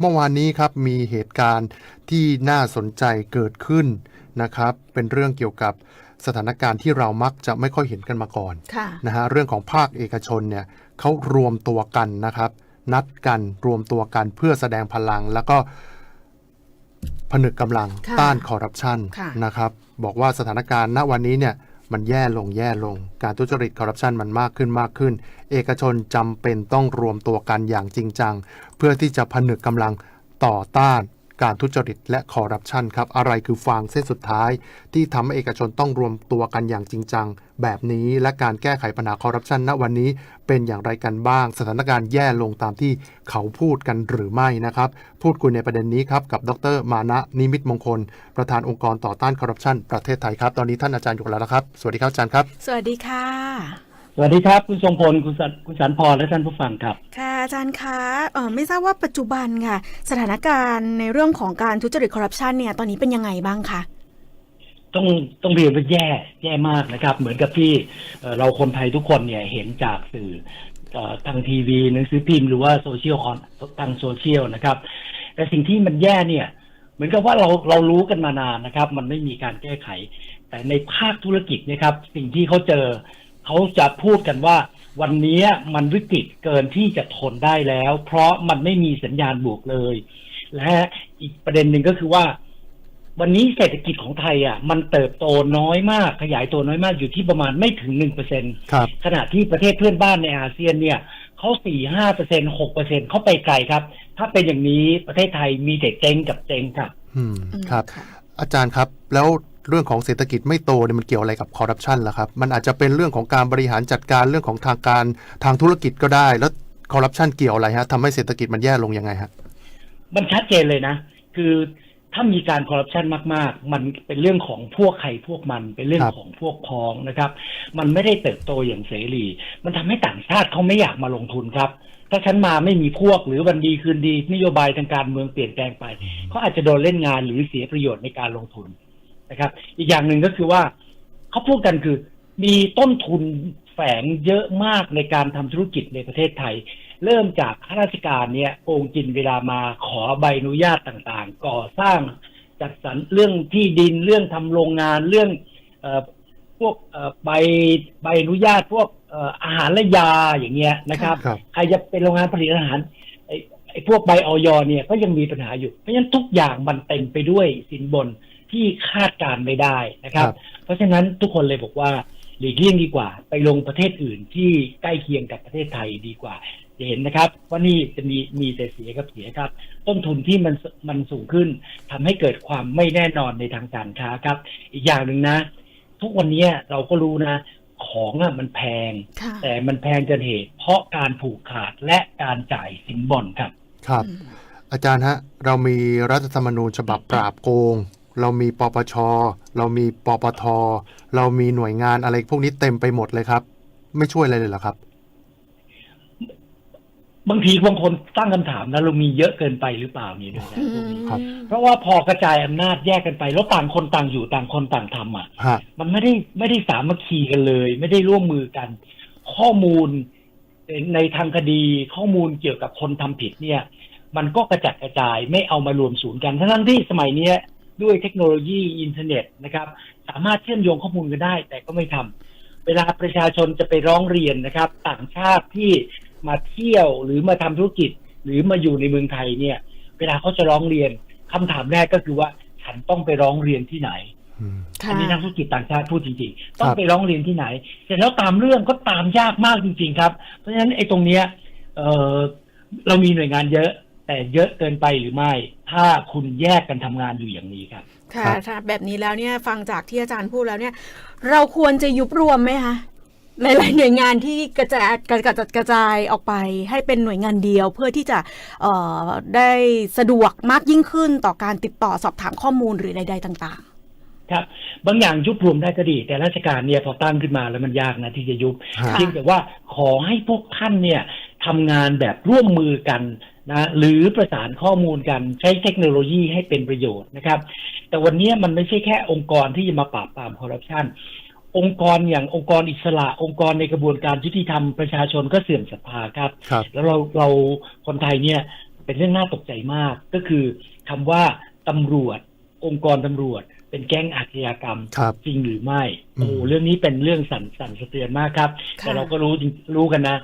เมื่อวานนี้ครับมีเหตุการณ์ที่น่าสนใจเกิดขึ้นนะครับ เป็นเรื่องเกี่ยวกับสถานการณ์ที่เรามักจะไม่ค่อยเห็นกันมาก่อนค่ะนะฮะเรื่องของภาคเอกชนเนี่ยเขารวมตัวกันนะครับ นัดกันรวมตัวกันเพื่อแสดงพลัง แล้วก็ผนึกกำลังค่ะต้านคอร์รัปชันค่ะนะครับ บอกว่าสถานการณ์ณวันนี้เนี่ย มันแย่ลงแย่ลง การทุจริตคอร์รัปชันมันมากขึ้นมากขึ้น เอกชนจำเป็นต้องรวมตัวกันอย่างจริงจัง เพื่อที่จะผนึกกำลังต่อต้าน การทุจริตและคอร์รัปชันครับ อะไรคือฟางเส้นสุดท้าย ที่ทำให้เอกชนต้องรวมตัวกันอย่างจริงจัง แบบนี้และการแก้ไขปัญหาคอร์รัปชันณวันนี้เป็นอย่างไรกันบ้าง สถานการณ์แย่ลงตามที่เขาพูดกันหรือไม่นะครับ พูดคุยในประเด็นนี้ครับกับดร มานะนิมิตมงคล ประธานองค์กรต่อต้านคอร์รัปชันประเทศไทยครับ ตอนนี้ท่านอาจารย์อยู่แล้วครับ สวัสดีครับอาจารย์ครับ สวัสดีค่ะ สวัสดีครับ คุณทรงพลคุณสันคุณสันพรและท่านผู้ฟังครับ ค่ะอาจารย์คะเออไม่ทราบว่าปัจจุบันค่ะ สถานการณ์ในเรื่องของการทุจริตคอร์รัปชันเนี่ยตอนนี้เป็นยังไงบ้างคะต้องต้องเรียนว่าแย่แย่มากนะครับ เหมือนกับที่เอ่อเราคนไทยทุกคนเนี่ยเห็นจากสื่อเอ่อทางทีวีหนังสือพิมพ์หรือว่าโซเชียลคอนทางโซเชียลนะครับ แต่สิ่งที่มันแย่เนี่ยเหมือนกับว่าเราเรารู้กันมานานนะครับ มันไม่มีการแก้ไข แต่ในภาคธุรกิจเนะครับ สิ่งที่เขาเจอ เขาจะพูดกันว่าวันนี้มันวิกฤตเกินที่จะทนได้แล้ว เพราะมันไม่มีสัญญาณบวกเลย และอีกประเด็นหนึ่งก็คือว่า วันนี้เศรษฐกิจของไทยอะ มันเติบโตน้อยมาก ขยายตัวน้อยมากอยู่ที่ประมาณไม่ถึงหนึ่งเปอร์เซ็นครับขณะที่ประเทศเพื่อนบ้านในอาเซียนเนี่ยเขาสี่ห้าเปอร์เซ็นหกเปอร์เซ็นเขาไปไกลครับ ถ้าเป็นอย่างนี้ประเทศไทยมีแต่เจ๊งกับเจ๊งครับ อืมอืมครับค่ะอาจารย์ครับแล้ว เรื่องของเศรษฐกิจไม่โตเนี่ยมันเกี่ยวอะไรกับคอร์รัปชันล่ะครับ มันอาจจะเป็นเรื่องของการบริหารจัดการเรื่องของทางการทางธุรกิจก็ได้ แล้วคอร์รัปชันเกี่ยวอะไรฮะทำให้เศรษฐกิจมันแย่ลงยังไงฮะมันชัดเจนเลยนะ คือถ้ามีการคอร์รัปชันมาก ๆ มันเป็นเรื่องของพวกใครพวกมัน เป็นเรื่องครับของพวกพ้องนะครับ มันไม่ได้เติบโตอย่างเสรี มันทำให้ต่างชาติเขาไม่อยากมาลงทุนครับ ถ้าฉันมาไม่มีพวกหรือวันดีคืนดีนโยบายทางการเมืองเปลี่ยนแปลงไปเขาอาจจะโดนเล่นงานหรือเสียประโยชน์ในการลงทุน นะครับ อีกอย่างหนึ่งก็คือว่าเขาพูดกันคือ มีต้นทุนแฝงเยอะมากในการทำธุรกิจในประเทศไทย เริ่มจากข้าราชการเนี่ยโกงกินเวลามาขอใบอนุญาตต่างๆ ก่อสร้างจัดสรรเรื่องที่ดินเรื่องทำโรงงานเรื่องเออพวกเอ่อใบใบอนุญาตพวกเอ่ออาหารและยาอย่างเงี้ยนะครับครับใครจะเป็นโรงงานผลิตอาหารไอ้ไอ้พวกใบออยเนี่ยก็ยังมีปัญหาอยู่ เพราะฉะนั้นทุกอย่างมันเต็มไปด้วยสินบน ที่คาดการณ์ไม่ได้นะครับครับ เพราะฉะนั้นทุกคนเลยบอกว่าหลีกเลี่ยงดีกว่า ไปลงประเทศอื่นที่ใกล้เคียงกับประเทศไทยดีกว่าจะเห็นนะครับว่านี่จะมีมีแต่เสียกับเสียครับ ต้นทุนที่มันมันสูงขึ้นทำให้เกิดความไม่แน่นอนในทางการค้าครับ อีกอย่างหนึ่งนะ ทุกวันนี้เราก็รู้นะ ของอะมันแพงค่ะแต่มันแพงเกินเหตุ เพราะการผูกขาดและการจ่ายสินบนครับ ครับอืมอาจารย์ฮะ เรามีรัฐธรรมนูญฉบับปราบโกง เรามีปปช เรามีปปท เรามีหน่วยงานอะไรพวกนี้เต็มไปหมดเลยครับ ไม่ช่วยอะไรเลยเหรอครับ บางทีบางคนตั้งคำถามนะเรามีเยอะเกินไปหรือเปล่านี่ด้วยนะอืพวกมนี้ครับ เพราะว่าพอกระจายอำนาจแยกกันไป แล้วต่างคนต่างอยู่ต่างคนต่างทำอะ ฮะ มันไม่ได้ไม่ได้สามัคคีกันเลย ไม่ได้ร่วมมือกัน ข้อมูลในทางคดีข้อมูลเกี่ยวกับคนทำผิดเนี่ย มันก็กระจัดกระจายไม่เอามารวมศูนย์กันทั้งๆที่สมัยเนี้ย ด้วยเทคโนโลยีอินเทอร์เน็ตนะครับ สามารถเชื่อมโยงข้อมูลกันได้ แต่ก็ไม่ทำเวลาประชาชนจะไปร้องเรียนนะครับ ต่างชาติที่มาเที่ยวหรือมาทำธุรกิจ หรือมาอยู่ในเมืองไทยเนี่ย เวลาเขาจะร้องเรียนคำถามแรกก็คือว่าฉันต้องไปร้องเรียนที่ไหนอืมค่ะอันนี้นักธุรกิจต่างชาติพูดจริงๆ ต้องครับไปร้องเรียนที่ไหน เสร็จแล้วตามเรื่องก็ตามยากมากจริง ๆ ครับ เพราะฉะนั้นไอ้ตรงเนี้ยเออเรามีหน่วยงานเยอะ แต่เยอะเกินไปหรือไม่ ถ้าคุณแยกกันทำงานอยู่อย่างนี้ครับ ค่ะครับถ้าแบบนี้แล้วเนี่ยฟังจากที่อาจารย์พูดแล้วเนี่ย เราควรจะยุบรวมไหมคะหลายๆหน่วยงานที่กระจายกระจัดกระจายออกไป ให้เป็นหน่วยงานเดียวเพื่อที่จะเอ่อได้สะดวกมากยิ่งขึ้นต่อการติดต่อสอบถามข้อมูลหรือใด ๆ ต่างครับบางอย่างยุบรวมได้ก็ดี แต่ราชการเนี่ยพอตั้งขึ้นมาแล้วมันยากนะที่จะยุบฮะเพียงแต่ว่าขอให้พวกท่านเนี่ยทำงานแบบร่วมมือกัน นะหรือประสานข้อมูลกันใช้เทคโนโลยีให้เป็นประโยชน์นะครับ แต่วันนี้มันไม่ใช่แค่องค์กรที่จะมาปราบปรามคอร์รัปชันองค์กรอย่างองค์กรอิสระ องค์กรในกระบวนการยุติธรรมประชาชนก็เสื่อมศรัทธาครับครับแล้วเราเราคนไทยเนี่ยเป็นเรื่องน่าตกใจมาก ก็คือคำว่าตำรวจ องค์กรตำรวจ เป็นแก๊งอาชญากรรมครับจริงหรือไม่อืมโอ้เรื่องนี้เป็นเรื่องสั่นสั่นสะเทือนมากครับค่ะแต่เราก็รู้จริงรู้กันนะ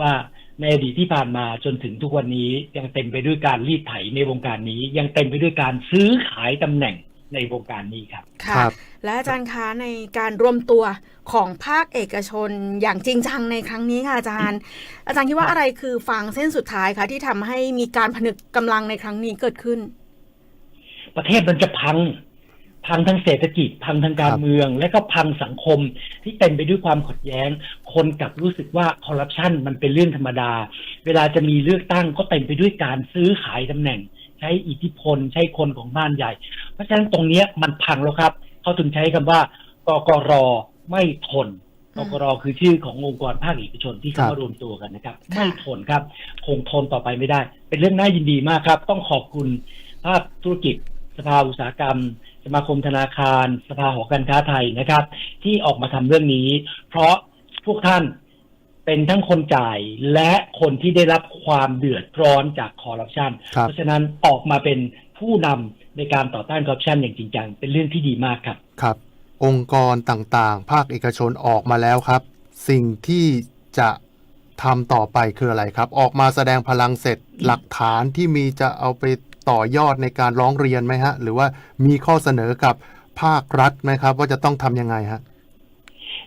ว่า ในอดีตที่ผ่านมาจนถึงทุกวันนี้ยังเต็มไปด้วยการรีดไถในวงการนี้ ยังเต็มไปด้วยการซื้อขายตำแหน่งในวงการนี้ครับค่ะครับและอาจารย์คะในการรวมตัวของภาคเอกชนอย่างจริงจังในครั้งนี้ค่ะอาจารย์ อาจารย์คิดว่าอะไรคือฟางเส้นสุดท้ายคะที่ทำให้มีการผนึกกำลังในครั้งนี้เกิดขึ้น ประเทศมันจะพัง พังทางเศรษฐกิจ พังทางการครับเมือง และก็พังสังคมที่เต็มไปด้วยความขัดแย้ง คนกลับรู้สึกว่าคอร์รัปชันมันเป็นเรื่องธรรมดา เวลาจะมีเลือกตั้งก็เต็มไปด้วยการซื้อขายตำแหน่ง ใช้อิทธิพล ใช้คนของบ้านใหญ่ เพราะฉะนั้นตรงเนี้ยมันพังแล้วครับ เขาถึงใช้คำว่ากกรไม่ทนอืกมกรคือชื่อขององค์กรภาคเอกชนที่ครัเข้าบมารวมตัวกันนะครับค่ะไม่ทนครับคงทนต่อไปไม่ได้ เป็นเรื่องน่ายินดีมากครับ ต้องขอบคุณภาคธุรกิจสภาอุตสาหกรรมส มาคมธนาคาร สภาหอการค้าไทยนะครับ ที่ออกมาทำเรื่องนี้ เพราะพวกท่านเป็นทั้งคนจ่ายและคนที่ได้รับความเดือดร้อนจากคอร์รัปชันครับเพราะฉะนั้นออกมาเป็นผู้นำในการต่อต้านคอร์รัปชันอย่างจริงจังเป็นเรื่องที่ดีมากครับครับ องค์กรต่างๆ ภาคเอกชนออกมาแล้วครับ สิ่งที่จะทำต่อไปคืออะไรครับ ออกมาแสดงพลังเสร็จหลักฐานที่มีจะเอาไป ต่อยอดในการร้องเรียนไหมฮะ หรือว่ามีข้อเสนอกับภาครัฐไหมครับ ว่าจะต้องทำยังไงฮะ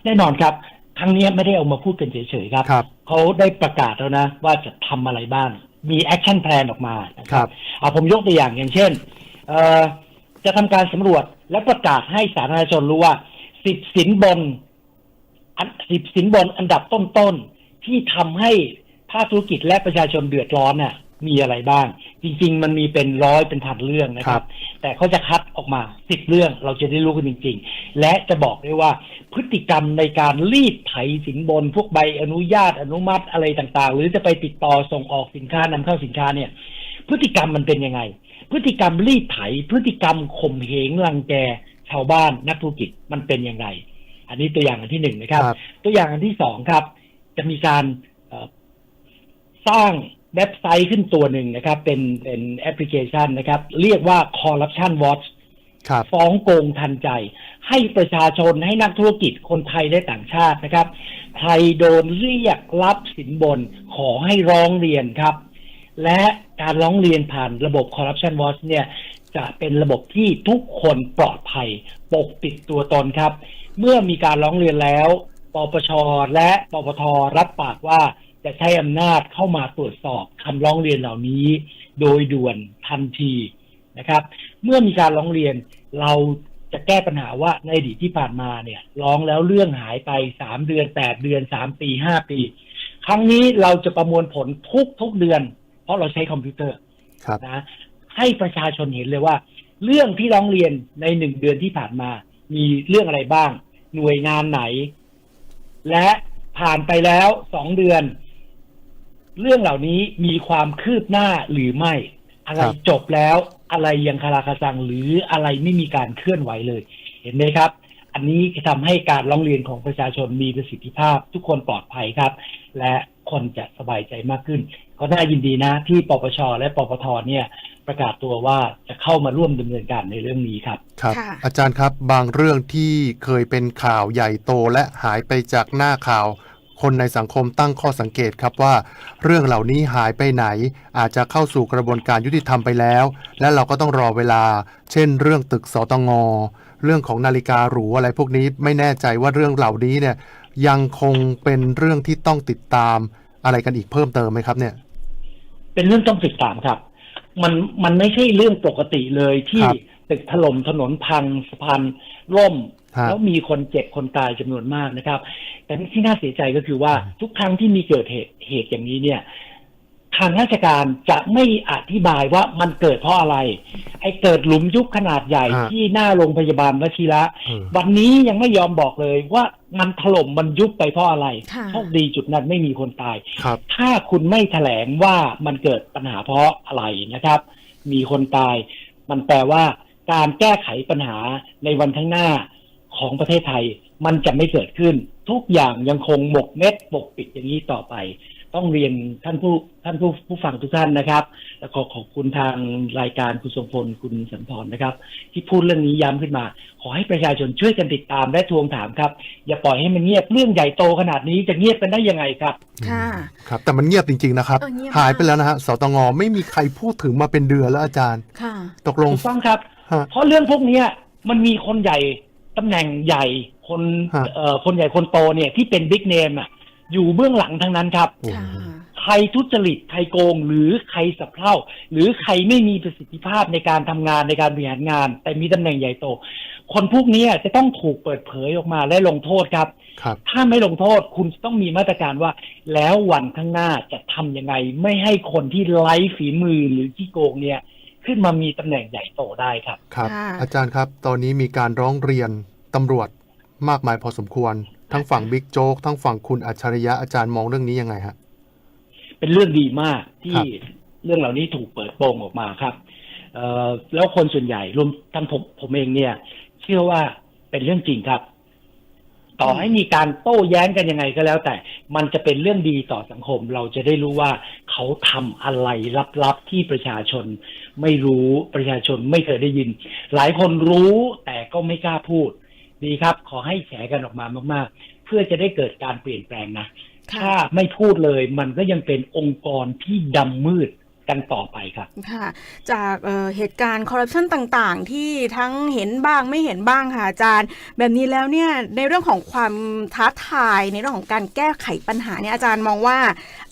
แน่นอนครับครั้งนี้ไม่ได้เอามาพูดกันเฉยๆครับครับเขาได้ประกาศแล้วนะ ว่าจะทำอะไรบ้าง มีแอคชั่นแพลนออกมานะคครัรับบเอาผมยกตัวอย่างอย่างเช่นเอ่อจะทำการสำรวจและประกาศให้สาธารณชนรู้ว่าสิบสินบนอันสิบสินบนอันดับต้นๆที่ทำให้ภาคธุรกิจและประชาชนเดือดร้อนน่ะ มีอะไรบ้าง จริง ๆ มันมีเป็นร้อยเป็นพันเรื่องนะคครัรับบแต่เขาจะคัดออกมาสิบเรื่องเราจะได้รู้กันจริง ๆ และจะบอกได้ว่าพฤติกรรมในการรีดไถสินบน พวกใบอนุญาตอนุมัติอะไรต่างๆ หรือจะไปติดต่อส่งออกสินค้านำเข้าสินค้าเนี่ย พฤติกรรมมันเป็นยังไง พฤติกรรมรีดไถ พฤติกรรมข่มเหงรังแกชาวบ้านนักธุรกิจมันเป็นยังไง อันนี้ตัวอย่างอันที่หนึ่งนะครับครับตัวอย่างอันที่สองครับ จะมีการเอ่อสร้าง เว็บไซต์ขึ้นตัวหนึ่งนะครับ เป็นเป็นแอปพลิเคชันนะครับ เรียกว่า Corruption Watch ครับฟ้องโกงทันใจ ให้ประชาชนให้นักธุรกิจคนไทยและต่างชาตินะครับ ใครโดนเรียกรับสินบนขอให้ร้องเรียนครับ และการร้องเรียนผ่านระบบ Corruption Watch เนี่ยจะเป็นระบบที่ทุกคนปลอดภัย ปกปิดตัวตนครับ เมื่อมีการร้องเรียนแล้ว ปปช และปปทรับปากว่า จะใช้อำนาจเข้ามาตรวจสอบคำร้องเรียนเหล่านี้ โดยด่วนทันทีนะครับ เมื่อมีการร้องเรียนเราจะแก้ปัญหาว่าในอดีตที่ผ่านมาเนี่ยร้องแล้วเรื่องหายไปสามเดือนแปดเดือนสามปีห้าปี ครั้งนี้เราจะประมวลผลทุกทุกๆเดือน เพราะเราใช้คอมพิวเตอร์ครับนะให้ประชาชนเห็นเลยว่า เรื่องที่ร้องเรียนในหนึ่งเดือนที่ผ่านมา มีเรื่องอะไรบ้าง หน่วยงานไหน และผ่านไปแล้วสองเดือน เรื่องเหล่านี้มีความคืบหน้าหรือไม่ อะไรครับจบแล้วอะไรยังคาราคาซังหรืออะไรไม่มีการเคลื่อนไหวเลย เห็นไหมครับ อันนี้จะทำให้การร้องเรียนของประชาชนมีประสิทธิภาพ ทุกคนปลอดภัยครับ และคนจะสบายใจมากขึ้น ก็น่ายินดีนะที่ปปช และปปทเนี่ยประกาศตัวว่าจะเข้ามาร่วมดำเนินการในเรื่องนี้ครับ ครับค่ะอาจารย์ครับบางเรื่องที่เคยเป็นข่าวใหญ่โตและหายไปจากหน้าข่าว คนในสังคมตั้งข้อสังเกตครับว่า เรื่องเหล่านี้หายไปไหน อาจจะเข้าสู่กระบวนการยุติธรรมไปแล้ว และเราก็ต้องรอเวลา เช่น เรื่องตึกสตงเรื่องของนาฬิกาหรูอะไรพวกนี้ไม่แน่ใจว่าเรื่องเหล่านี้เนี่ยยังคงเป็นเรื่องที่ต้องติดตามอะไรกันอีกเพิ่มเติมไหมครับเนี่ย เป็นเรื่องต้องติดตามครับ มันมันไม่ใช่เรื่องปกติเลยที่ครับตึกถล่มถนนพังสะพานล่มฮะ แล้วมีคนเจ็บคนตายจำนวนมากนะครับ แต่ที่น่าเสียใจก็คือว่าทุกครั้งที่มีเกิดเหตุเหตุอย่างนี้เนี่ย ทางราชการจะไม่อธิบายว่ามันเกิดเพราะอะไร ไอ้เกิดหลุมยุบขนาดใหญ่ฮะที่หน้าโรงพยาบาลวชิระเออวันนี้ยังไม่ยอมบอกเลยว่ามันถล่มมันยุบไปเพราะอะไรค่ะโชคดีจุดนั้นไม่มีคนตายครับถ้าคุณไม่แถลงว่ามันเกิดปัญหาเพราะอะไรนะครับ มีคนตาย มันแปลว่าการแก้ไขปัญหาในวันข้างหน้า ของประเทศไทยมันจะไม่เกิดขึ้น ทุกอย่างยังคงหมกเม็ดปกปิดอย่างนี้ต่อไป ต้องเรียนท่านผู้ท่านผู้ผู้ฟังทุกท่านนะครับ และขอขอบคุณทางรายการคุณทรงพลคุณสัมพรนะครับ ที่พูดเรื่องนี้ย้ำขึ้นมา ขอให้ประชาชนช่วยกันติดตามและทวงถามครับ อย่าปล่อยให้มันเงียบเรื่องใหญ่โตขนาดนี้จะเงียบกันได้ยังไงครับค่ะครับ แต่มันเงียบจริง ๆนะครับเออเงียบหายไปแล้วนะฮะสตงไม่มีใครพูดถึงมาเป็นเดือนแล้วอาจารย์ค่ะตกลงถูกต้องครับฮะเพราะเรื่องพวกเนี้ยมันมีคนใหญ่ ตำแหน่งใหญ่คนฮะเอ่อคนใหญ่คนโตเนี่ยที่เป็นบิ๊กเนมอะอยู่เบื้องหลังทั้งนั้นครับโอ้โหค่ะใครทุจริตใครโกง หรือใครสับเพร่า หรือใครไม่มีประสิทธิภาพในการทำงานในการบริหารงาน แต่มีตำแหน่งใหญ่โต คนพวกนี้จะต้องถูกเปิดเผยออกมาและลงโทษครับครับถ้าไม่ลงโทษคุณต้องมีมาตรการว่า แล้ววันข้างหน้าจะทำยังไง ไม่ให้คนที่ไร้ฝีมือหรือที่โกงเนี่ย ขึ้นมามีตำแหน่งใหญ่โตได้ครับ ครับค่ะอาจารย์ครับ ตอนนี้มีการร้องเรียนตำรวจมากมายพอสมควร ทั้งฝั่งบิ๊กโจ๊กทั้งฝั่งคุณอัจฉริยะอาจารย์มองเรื่องนี้ยังไงฮะ เป็นเรื่องดีมากที่ครับเรื่องเหล่านี้ถูกเปิดโปงออกมาครับเอ่อแล้วคนส่วนใหญ่รวมทั้งผมผมเองเนี่ย เชื่อว่าเป็นเรื่องจริงครับ ต่อให้มีการโต้แย้งกันยังไงก็แล้ว แต่มันจะเป็นเรื่องดีต่อสังคม เราจะได้รู้ว่าเขาทำอะไรลับๆที่ประชาชน ไม่รู้ประชาชนไม่เคยได้ยิน หลายคนรู้แต่ก็ไม่กล้าพูด ดีครับ ขอให้แฉกันออกมามาก ๆ เพื่อจะได้เกิดการเปลี่ยนแปลงนะค่ะถ้าไม่พูดเลยมันก็ยังเป็นองค์กรที่ดำมืด กันต่อไปครับค่ะ จากเอ่อเหตุการณ์คอร์รัปชันต่างๆ ที่ทั้งเห็นบ้างไม่เห็นบ้างค่ะอาจารย์ แบบนี้แล้วเนี่ยในเรื่องของความท้าทายในเรื่องของการแก้ไขปัญหาเนี่ยอาจารย์มองว่า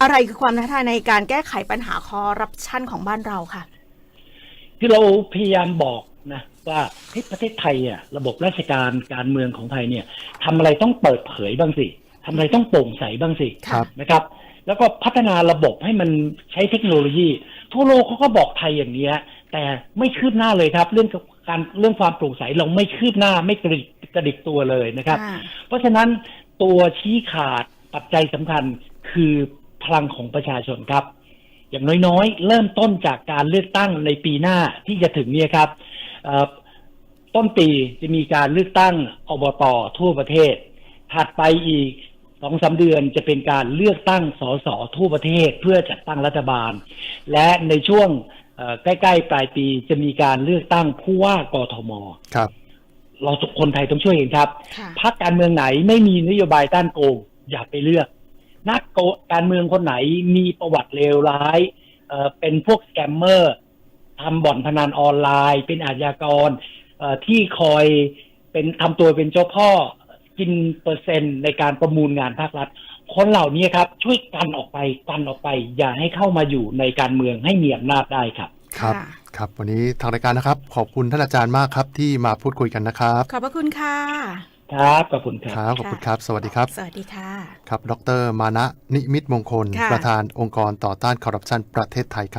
อะไรคือความท้าทายในการแก้ไขปัญหาคอร์รัปชันของบ้านเราค่ะที่เราพยายามบอกนะว่าเฮ้ยประเทศไทยอะระบบราชการการเมืองของไทยเนี่ยทำอะไรต้องเปิดเผยบ้างสิทำอะไรต้องโปร่งใสบ้างสิครับนะครับ แล้วก็พัฒนาระบบให้มันใช้เทคโนโลยี ทั่วโลกเขาก็บอกไทยอย่างนี้ยแต่ไม่คืบหน้าเลยครับ เรื่องการเรื่องความโปร่งใสเราไม่คืบหน้าไม่กระดิกกระดิกตัวเลยนะครับค่ะเพราะฉะนั้นตัวชี้ขาดปัจจัยสำคัญคือพลังของประชาชนครับ อย่างน้อยๆ เริ่มต้นจากการเลือกตั้งในปีหน้าที่จะถึงเนี่ยครับเอ่อต้นปีจะมีการเลือกตั้งอบตทั่วประเทศ ถัดไปอีก สองสาเดือนจะเป็นการเลือกตั้งสสทั่วประเทศเพื่อจัดตั้งรัฐบาล และในช่วงเอ่อใกล้ๆ ปลายปีจะมีการเลือกตั้งผู้ว่ากทมครับ เราทุกคนไทยต้องช่วยกันครับค่ะพรรคการเมืองไหนไม่มีนโยบายต้านโกงอย่าไปเลือก นักโกการเมืองคนไหนมีประวัติเลวร้ายเอ่อเป็นพวกสแกมเมอร์ทำบ่อนพนันออนไลน์ เป็นอาชญากรเอ่อที่คอยเป็นทำตัวเป็นเจ้าพ่อ กินเปอร์เซ็นต์ในการประมูลงานภาครัฐ คนเหล่านี้ครับ ช่วยกันออกไปกันออกไป อย่าให้เข้ามาอยู่ในการเมืองให้มีอำนาจได้ครับ ครับค่ะครับ วันนี้ทางรายการนะครับ ขอบคุณท่านอาจารย์มากครับ ที่มาพูดคุยกันนะครับ ขอบพระคุณค่ะ ครับขอบคุณครับ ครับขอบคุณครับ สวัสดีครับ สวัสดีค่ะ ครับ ดร มานะ นิมิตมงคล ค่ะ ประธานองค์กรต่อต้านคอร์รัปชันประเทศไทยครับ